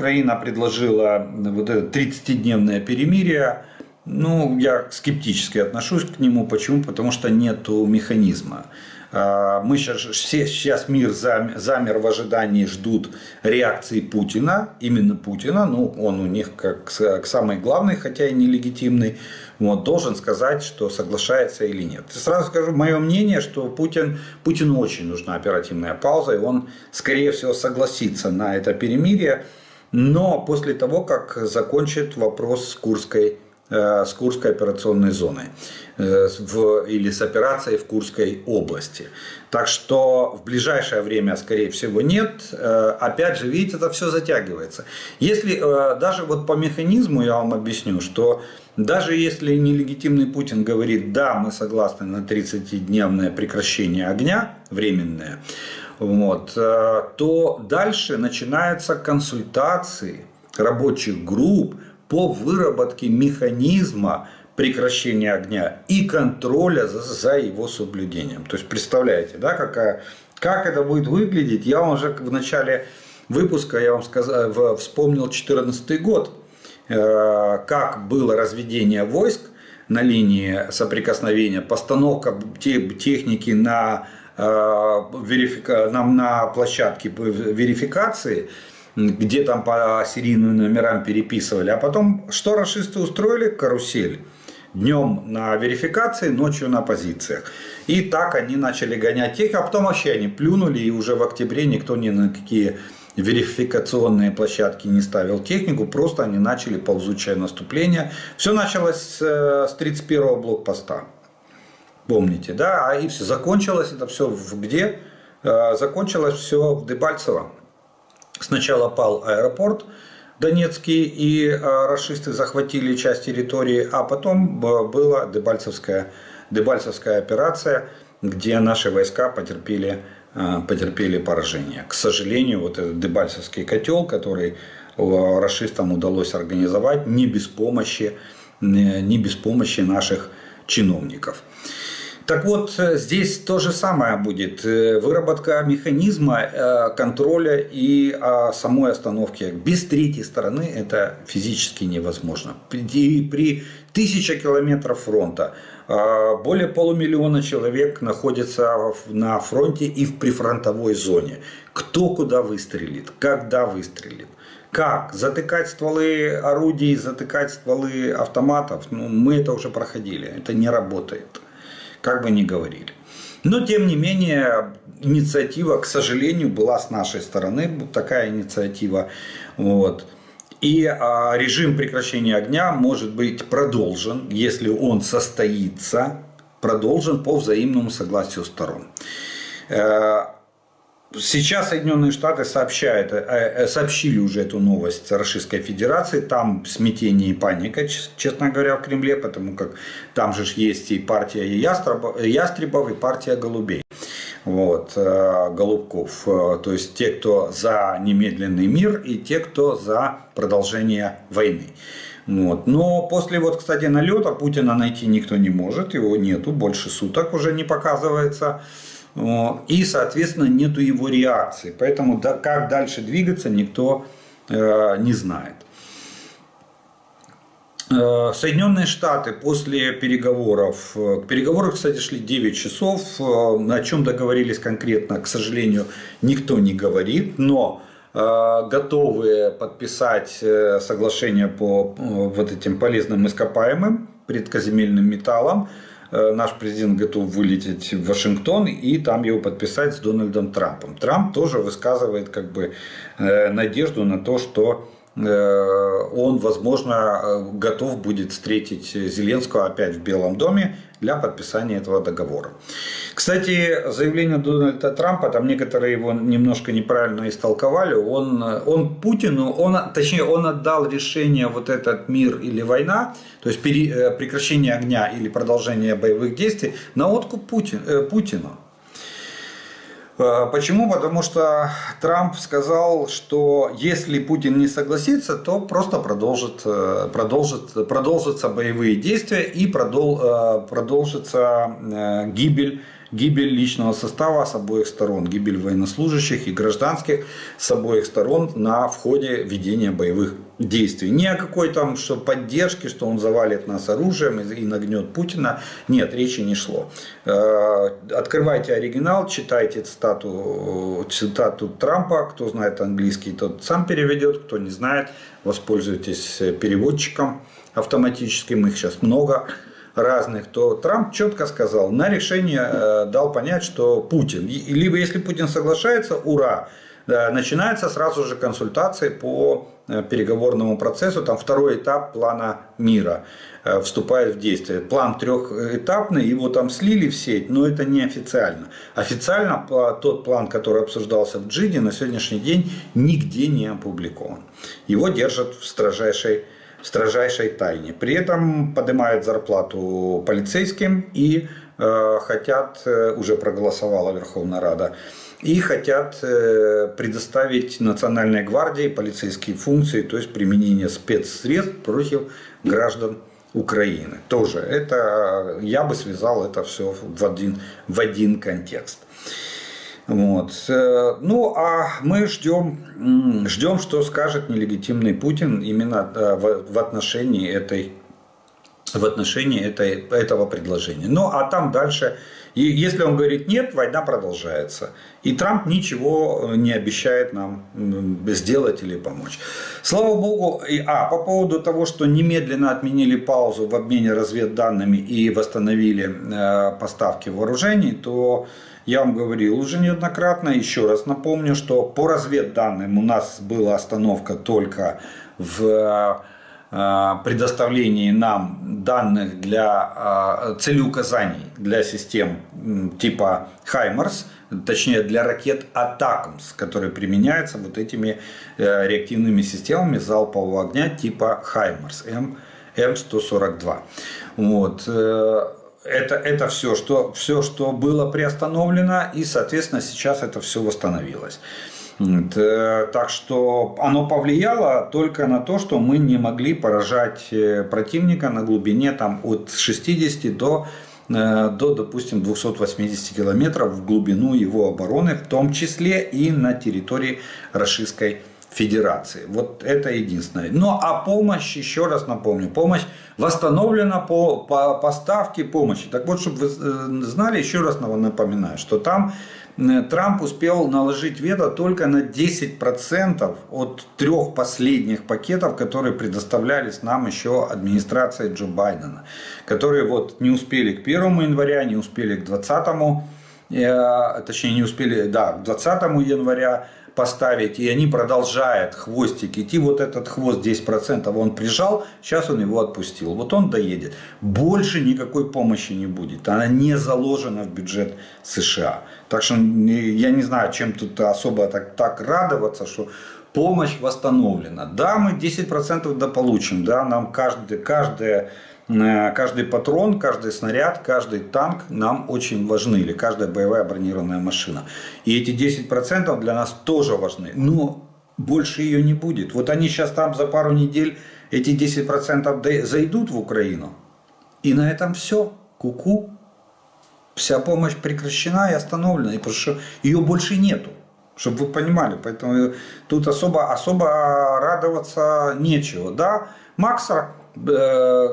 Украина предложила вот это 30-дневное перемирие, ну, я скептически отношусь к нему. Почему? Потому что нет механизма. А, мы сейчас, все, сейчас мир замер в ожидании, ждут реакции Путина, именно Путина, ну, он у них как, как самый главный, хотя и нелегитимный, вот, должен сказать, что соглашается или нет. Сразу скажу, мое мнение, что Путин, Путину очень нужна оперативная пауза, и он, скорее всего, согласится на это перемирие, но после того, как закончит вопрос с Курской Э, с Курской операционной зоной э, в, или с операцией в Курской области. Так что в ближайшее время, скорее всего, нет. Э, опять же, видите, это все затягивается. Если даже вот по механизму я вам объясню, что даже если нелегитимный Путин говорит, да, мы согласны на 30-дневное прекращение огня, временное, вот, то дальше начинаются консультации рабочих групп, по выработке механизма прекращения огня и контроля за, за его соблюдением. То есть, представляете, да, какая, как это будет выглядеть? Я вам уже в начале выпуска я вам сказал, вспомнил 2014 год, э, как было разведение войск на линии соприкосновения, постановка техники на, э, верифика, на, площадке верификации – где там по серийным номерам переписывали. А потом, что расисты устроили? Карусель. Днем на верификации, ночью на позициях. И так они начали гонять тех, а потом вообще они плюнули, и уже в октябре никто ни на какие верификационные площадки не ставил технику, просто они начали ползучее наступление. Все началось с 31-го э, блокпоста. Помните, да? А и все. Закончилось это все в где? Э, закончилось все в Дебальцево. Сначала пал аэропорт Донецкий, и э, расисты захватили часть территории, а потом э, была Дебальцевская, Дебальцевская операция, где наши войска потерпели, э, потерпели поражение. К сожалению, вот этот Дебальцевский котел, который расистам удалось организовать не без помощи, не без помощи наших чиновников. Так вот, э, здесь то же самое будет. Э, выработка механизма э, контроля и а, самой остановки. Без третьей стороны это физически невозможно. И при тысяча километров фронта а, более полумиллиона человек находятся на фронте и в прифронтовой зоне. Кто куда выстрелит, когда выстрелит. Как? Затыкать стволы орудий, затыкать стволы автоматов? Ну, мы это уже проходили. Это не работает как бы ни говорили. Но, тем не менее, инициатива, к сожалению, была с нашей стороны, такая инициатива. Вот. И а, режим прекращения огня может быть продолжен, если он состоится, продолжен по взаимному согласию сторон. Сейчас Соединенные Штаты сообщают, э, э, сообщили уже эту новость Российской Федерации. Там смятение и паника, честно говоря, в Кремле, потому как там же есть и партия ястребов, ястребов и партия голубей. Вот, э, голубков. То есть те, кто за немедленный мир и те, кто за продолжение войны. Вот. Но после, вот, кстати, налета Путина найти никто не может, его нету, больше суток уже не показывается и, соответственно, нету его реакции. Поэтому как дальше двигаться, никто э, не знает. Э, Соединенные Штаты после переговоров, э, переговоры, кстати, шли 9 часов, о чем договорились конкретно, к сожалению, никто не говорит, но готовы подписать соглашение по вот этим полезным ископаемым, предказемельным металлам, Э, наш президент готов вылететь в Вашингтон и там его подписать с Дональдом Трампом. Трамп тоже высказывает как бы э, надежду на то, что Э, он, возможно, э, готов будет встретить Зеленского опять в Белом доме для подписания этого договора. Кстати, заявление Дональда Трампа, там некоторые его немножко неправильно истолковали, он, он Путину, он, точнее, он отдал решение вот этот мир или война, то есть э, прекращение огня или продолжение боевых действий на откуп Путин, Путину. Э, почему? Потому что Трамп сказал, что если Путин не согласится, то просто продолжит, э, продолжит, продолжатся боевые действия и продол, э, продолжится гибель гибель личного состава с обоих сторон, гибель военнослужащих и гражданских с обоих сторон на входе ведения боевых действий. Ни о какой там что поддержке, что он завалит нас оружием и нагнет Путина. Нет, речи не шло. Э, Открывайте оригинал, читайте цитату, цитату Трампа. Кто знает английский, тот сам переведет. Кто не знает, воспользуйтесь переводчиком автоматическим. Их сейчас много разных, то Трамп четко сказал, на решение э, дал понять, что Путин, либо если Путин соглашается, ура, Э, начинается сразу же консультации по э, переговорному процессу, там второй этап плана мира вступает в действие. План трехэтапный, его там слили в сеть, но это не официально. Официально тот план, который обсуждался в Джиде, на сегодняшний день нигде не опубликован. Его держат в строжайшей в строжайшей тайне. При этом поднимают зарплату полицейским и э, хотят, э, уже проголосовала Верховная Рада, и хотят э, предоставить Национальной гвардии полицейские функции, то есть применение спецсредств против граждан Украины. Тоже это, э, я бы связал это все в один, в один контекст. Вот. Э, Ну, а мы ждем, ждем, что скажет нелегитимный Путин именно э, в отношении этой в отношении этой, этого предложения. Ну, а там дальше, и если он говорит нет, война продолжается. И Трамп ничего э, не обещает нам сделать или помочь. Слава богу, и, а, по поводу того, что немедленно отменили паузу в обмене разведданными и восстановили э, поставки вооружений, то я вам говорил уже неоднократно, еще раз напомню, что по разведданным у нас была остановка только в э, предоставлении нам данных для э, целеуказаний для систем типа Хаймарс, точнее для ракет Атакмс, которые применяются вот этими э, реактивными системами залпового огня типа Хаймарс М, М142. Вот. Это, это все, что, все, что было приостановлено, и, соответственно, сейчас это все восстановилось. Э, Так что оно повлияло только на то, что мы не могли поражать э, противника на глубине там, от 60 до, э, до, допустим, 280 километров в глубину его обороны, в том числе и на территории Российской Федерации. Вот это единственное. Ну а помощь, еще раз напомню, помощь восстановлена по, по поставке помощи. Так вот, чтобы вы э, знали, еще раз напоминаю, что там э, Трамп успел наложить вето только на 10% от трех последних пакетов, которые предоставлялись нам еще администрацией Джо Байдена, которые вот не успели к 1 января, не успели к 20, э, точнее не успели, да, к 20 января поставить, и они продолжают хвостик идти. Вот этот хвост 10% он прижал, сейчас он его отпустил. Вот он доедет. Больше никакой помощи не будет. Она не заложена в бюджет США. Так что я не знаю, чем тут особо так, так радоваться, что помощь восстановлена. Да, мы 10% дополучим, да, нам каждый, каждая каждый патрон, каждый снаряд, каждый танк нам очень важны, или каждая боевая бронированная машина. И эти 10% для нас тоже важны, но больше ее не будет. Вот они сейчас там за пару недель, эти 10% дой- зайдут в Украину, и на этом все. Ку-ку. Вся помощь прекращена и остановлена, и прошу, ее больше нету. Чтобы вы понимали, поэтому тут особо, особо радоваться нечего. Да, Макса э,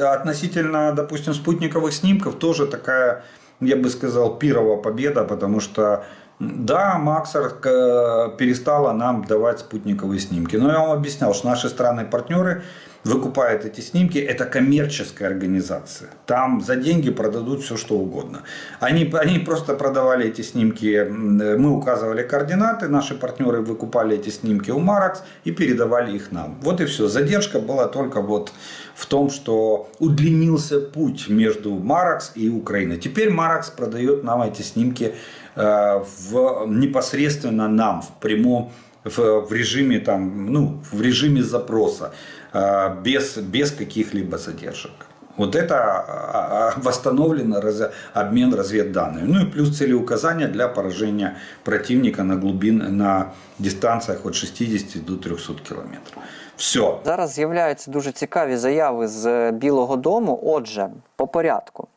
относительно, допустим, спутниковых снимков тоже такая, я бы сказал, пирова победа, потому что да, Максар э, перестала нам давать спутниковые снимки. Но я вам объяснял, что наши страны-партнеры выкупают эти снимки. Это коммерческая организация. Там за деньги продадут все, что угодно. Они, они просто продавали эти снимки. Мы указывали координаты, наши партнеры выкупали эти снимки у Маракс и передавали их нам. Вот и все. Задержка была только вот в том, что удлинился путь между Маракс и Украиной. Теперь Маракс продает нам эти снимки э, в, непосредственно нам, в прямом в, в режиме там, ну, в режиме запроса, э, без, без каких-либо задержек. Вот это а, а, восстановлено раз- обмен разведданными. Ну и плюс целеуказания для поражения противника на глубин, на дистанциях от 60 до 300 километров. Все. Зараз з'являються дуже цікаві заяви з Білого Дому. Отже, по порядку.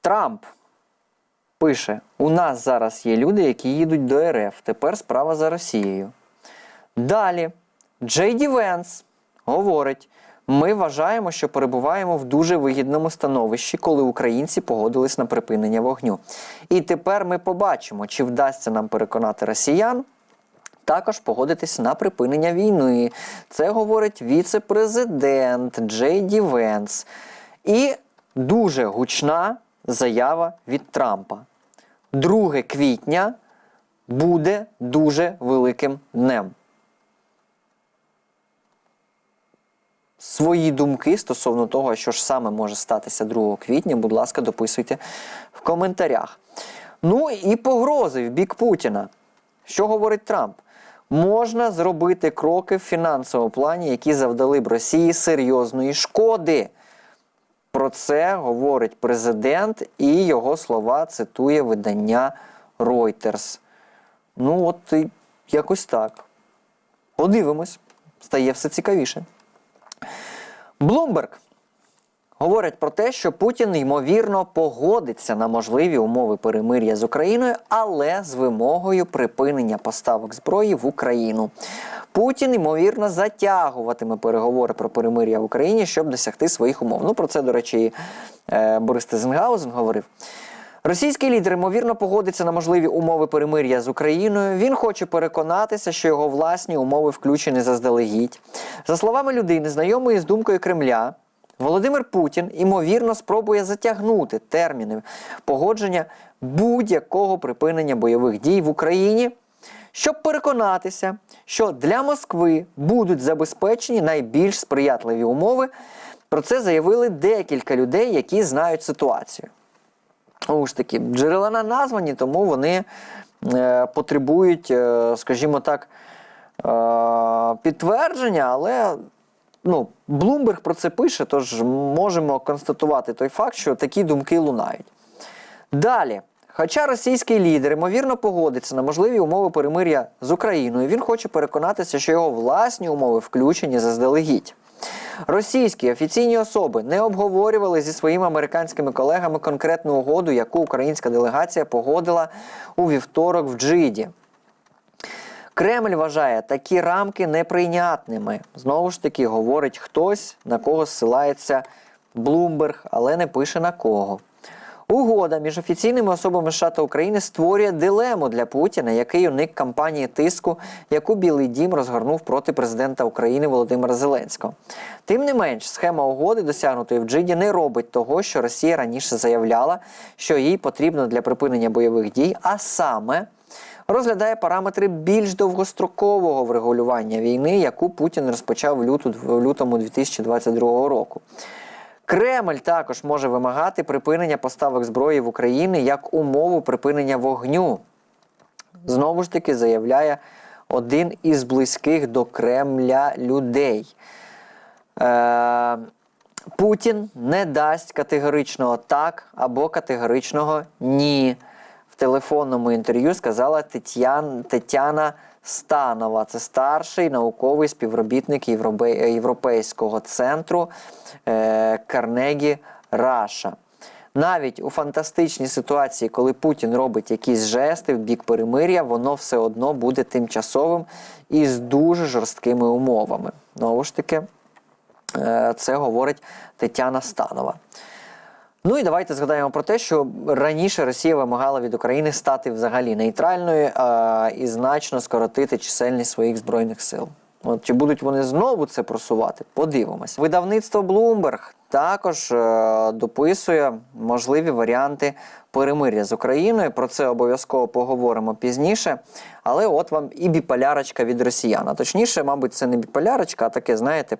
Трамп Пише: у нас зараз є люди, які їдуть до РФ. Тепер справа за Росією. Далі Джей Ді Венс говорить: ми вважаємо, що перебуваємо в дуже вигідному становищі, коли українці погодились на припинення вогню. І тепер ми побачимо, чи вдасться нам переконати росіян. Також погодитись на припинення війни. Це говорить віце-президент Джей Ді Венс. І дуже гучна заява від Трампа. 2 квітня буде дуже великим днем. Свої думки стосовно того, що ж саме може статися 2 квітня, будь ласка, дописуйте в коментарях. Ну і погрози в бік Путіна. Що говорить Трамп? Можна зробити кроки в фінансовому плані, які завдали б Росії серйозної шкоди. Про це говорить президент, і його слова цитує видання Reuters. Ну, от якось так. Подивимось, стає все цікавіше. Блумберг говорить про те, що Путін ймовірно погодиться на можливі умови перемир'я з Україною, але з вимогою припинення поставок зброї в Україну. Путін ймовірно затягуватиме переговори про перемир'я в Україні, щоб досягти своїх умов. Ну про це, до речі, е, Борис Тезенгаузен говорив. Російський лідер ймовірно погодиться на можливі умови перемир'я з Україною. Він хоче переконатися, що його власні умови включені заздалегідь. За словами людини, знайомої з думкою Кремля, Володимир Путін ймовірно спробує затягнути терміни погодження будь-якого припинення бойових дій в Україні, щоб переконатися, що для Москви будуть забезпечені найбільш сприятливі умови. Про це заявили декілька людей, які знають ситуацію. Знову ж таки, джерела не названі, тому вони е, потребують, е, скажімо так, е, підтвердження, але ну, Блумберг про це пише, тож можемо констатувати той факт, що такі думки лунають. Далі. Хоча російський лідер, ймовірно, погодиться на можливі умови перемир'я з Україною, він хоче переконатися, що його власні умови включені заздалегідь. Російські офіційні особи не обговорювали зі своїми американськими колегами конкретну угоду, яку українська делегація погодила у вівторок в Джиді. Кремль вважає такі рамки неприйнятними. Знову ж таки, говорить хтось, на кого зсилається Блумберг, але не пише на кого. Угода між офіційними особами США та України створює дилему для Путіна, який уник кампанії тиску, яку Білий Дім розгорнув проти президента України Володимира Зеленського. Тим не менш, схема угоди, досягнутої в Джиді, не робить того, що Росія раніше заявляла, що їй потрібно для припинення бойових дій, а саме. Розглядає параметри більш довгострокового врегулювання війни, яку Путін розпочав в, лютому 2022 року. Кремль також може вимагати припинення поставок зброї в Україну як умову припинення вогню. Знову ж таки, заявляє один із близьких до Кремля людей. Е, Путін не дасть категоричного так або категоричного ні. В телефонному інтерв'ю сказала Тетян, Тетяна Станова. Це старший науковий співробітник Європейського центру е, Карнегі Раша. Навіть у фантастичній ситуації, коли Путін робить якісь жести в бік перемир'я, воно все одно буде тимчасовим і з дуже жорсткими умовами. Знову ж таки, е, це говорить Тетяна Станова. Ну і давайте згадаємо про те, що раніше Росія вимагала від України стати взагалі нейтральною а, і значно скоротити чисельність своїх збройних сил. От чи будуть вони знову це просувати? Подивимось. Видавництво Bloomberg також е, дописує можливі варіанти перемир'я з Україною. Про це обов'язково поговоримо пізніше. Але от вам і біполярочка від росіян. А точніше, мабуть, це не біполярочка, а таке, знаєте,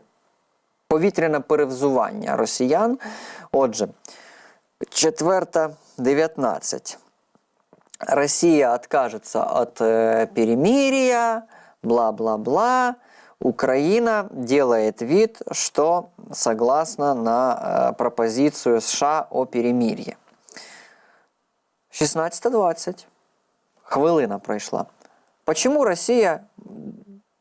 повітряне перевзування росіян. Отже, четверта 19. Россия откажется от э, перемирия, бла-бла-бла. Украина делает вид, что согласна на э, пропозицию США о перемирии. 16.20. Хвилина пройшла. Почему Россия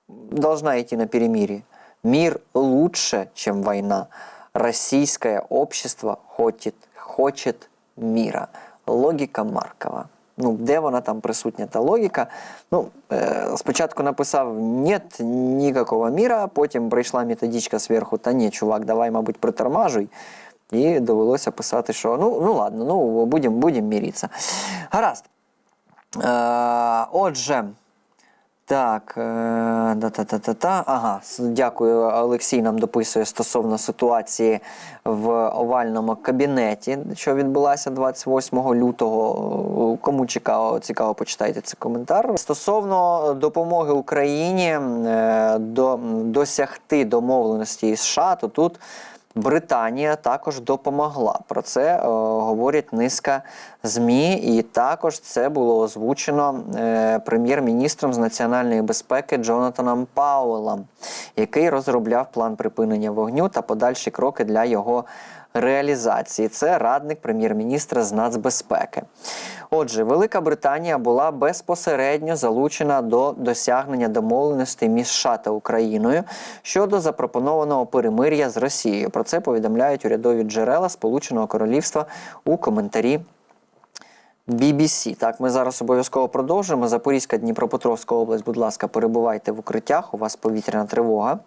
должна идти на перемирие? Мир лучше, чем война. Российское общество хочет, хочет мира. логіка Маркова. Ну, де вона там присутня, та логіка. Ну, е, спочатку написав «нет ніякого міра, потім прийшла методичка зверху, та ні, чувак, давай, мабуть, притормажуй. І довелося писати, що ну, ну ладно, ну будемо будем міритися. Гаразд. Е, отже, Так, е, та-та-та-та-та. Ага, дякую. Олексій нам дописує стосовно ситуації в овальному кабінеті, що відбулася 28 лютого. Кому цікаво, цікаво, почитайте цей коментар. Стосовно допомоги Україні е, до, досягти домовленості із США, то тут. Британія також допомогла. Про це е, говорять низка ЗМІ, і також це було озвучено е, прем'єр-міністром з національної безпеки Джонатаном Пауелом, який розробляв план припинення вогню та подальші кроки для його реалізації. Це радник прем'єр-міністра з нацбезпеки. Отже, Велика Британія була безпосередньо залучена до досягнення домовленостей між США та Україною щодо запропонованого перемир'я з Росією. Про це повідомляють урядові джерела Сполученого Королівства у коментарі. BBC. Так, ми зараз обов'язково продовжимо. Запорізька Дніпропетровська область, будь ласка, перебувайте в укриттях. У вас повітряна тривога.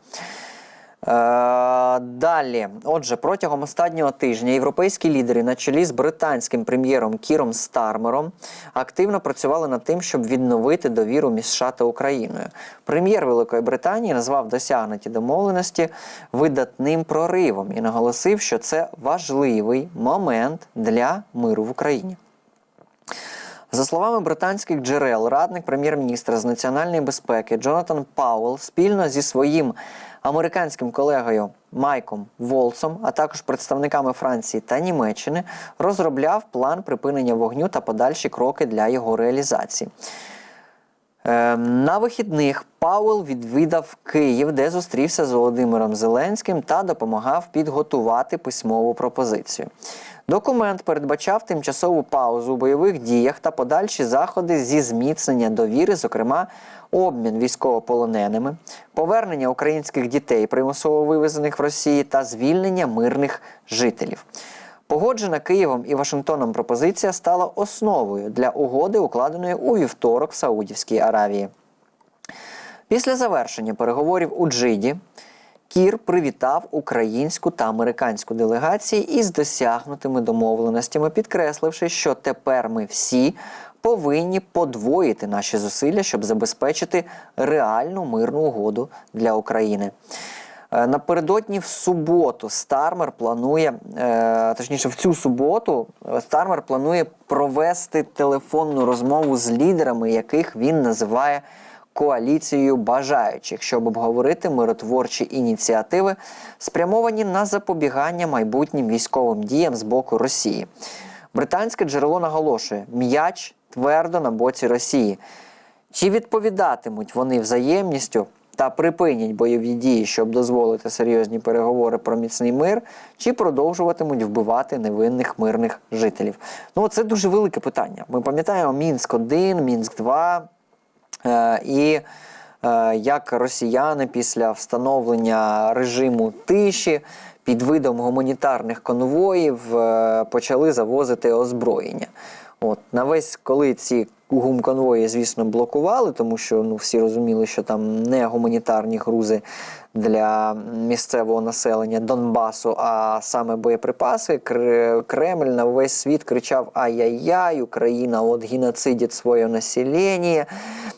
Е, далі, отже, протягом останнього тижня європейські лідери на чолі з британським прем'єром Кіром Стармером активно працювали над тим, щоб відновити довіру між США та Україною. Прем'єр Великої Британії назвав досягнуті домовленості видатним проривом і наголосив, що це важливий момент для миру в Україні. За словами британських джерел, радник прем'єр-міністра з національної безпеки Джонатан Пауелл спільно зі своїм американським колегою Майком Волсом, а також представниками Франції та Німеччини, розробляв план припинення вогню та подальші кроки для його реалізації. Е, На вихідних Пауел відвідав Київ, де зустрівся з Володимиром Зеленським та допомагав підготувати письмову пропозицію. Документ передбачав тимчасову паузу у бойових діях та подальші заходи зі зміцнення довіри, зокрема обмін військовополоненими, повернення українських дітей, примусово вивезених в Росії, та звільнення мирних жителів. Погоджена Києвом і Вашингтоном пропозиція стала основою для угоди, укладеної у вівторок в Саудівській Аравії. Після завершення переговорів у Джиді Кір привітав українську та американську делегації із досягнутими домовленостями, підкресливши, що тепер ми всі повинні подвоїти наші зусилля, щоб забезпечити реальну мирну угоду для України. Е, Напередодні в суботу Стармер планує, е, точніше, в цю суботу е, Стармер планує провести телефонну розмову з лідерами, яких він називає коаліцією бажаючих, щоб обговорити миротворчі ініціативи, спрямовані на запобігання майбутнім військовим діям з боку Росії. Британське джерело наголошує: м'яч твердо на боці Росії. Чи відповідатимуть вони взаємністю та припинять бойові дії, щоб дозволити серйозні переговори про міцний мир, чи продовжуватимуть вбивати невинних мирних жителів? Ну, це дуже велике питання. Ми пам'ятаємо Мінськ 1 Мінськ 2 е, і е, як росіяни після встановлення режиму тиші під видом гуманітарних конвоїв е, почали завозити озброєння. От на весь, коли ці гумконвої, звісно, блокували, тому що ну всі розуміли, що там не гуманітарні грузи для місцевого населення Донбасу, а саме боєприпаси. Кремль на весь світ кричав: Ай-яй-яй, Україна от геноцидить своє населення,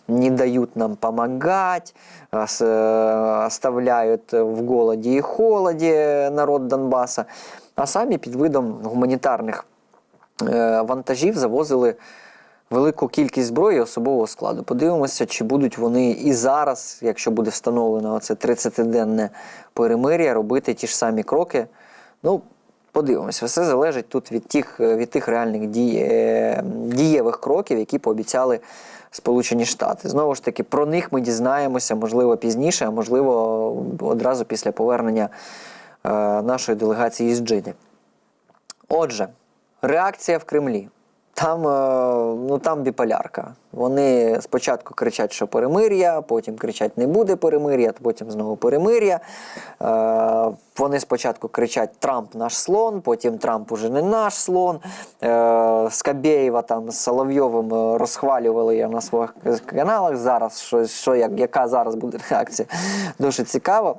не дають нам помогать, а с- э, оставляют в голоді і холоді народ Донбаса. А самі під видом гуманітарних е, вантажів завозили велику кількість зброї особового складу. Подивимося, чи будуть вони і зараз, якщо буде встановлено це 30-денне перемир'я, робити ті ж самі кроки. Ну, подивимося, все залежить тут від тих, від тих реальних дій, дієвих кроків, які пообіцяли Сполучені Штати. Знову ж таки, про них ми дізнаємося, можливо, пізніше, а можливо, одразу після повернення е, нашої делегації з Джиди. Отже, реакція в Кремлі. Там, е, ну, там біполярка. Вони спочатку кричать, що перемир'я, потім кричать, не буде перемир'я, потім знову перемир'я. Е, вони спочатку кричать Трамп наш слон, потім Трамп уже не наш слон. Е, Скабєєва там з Соловйовим розхвалювали я на своїх каналах. Зараз що, що як, яка зараз буде реакція, дуже цікаво.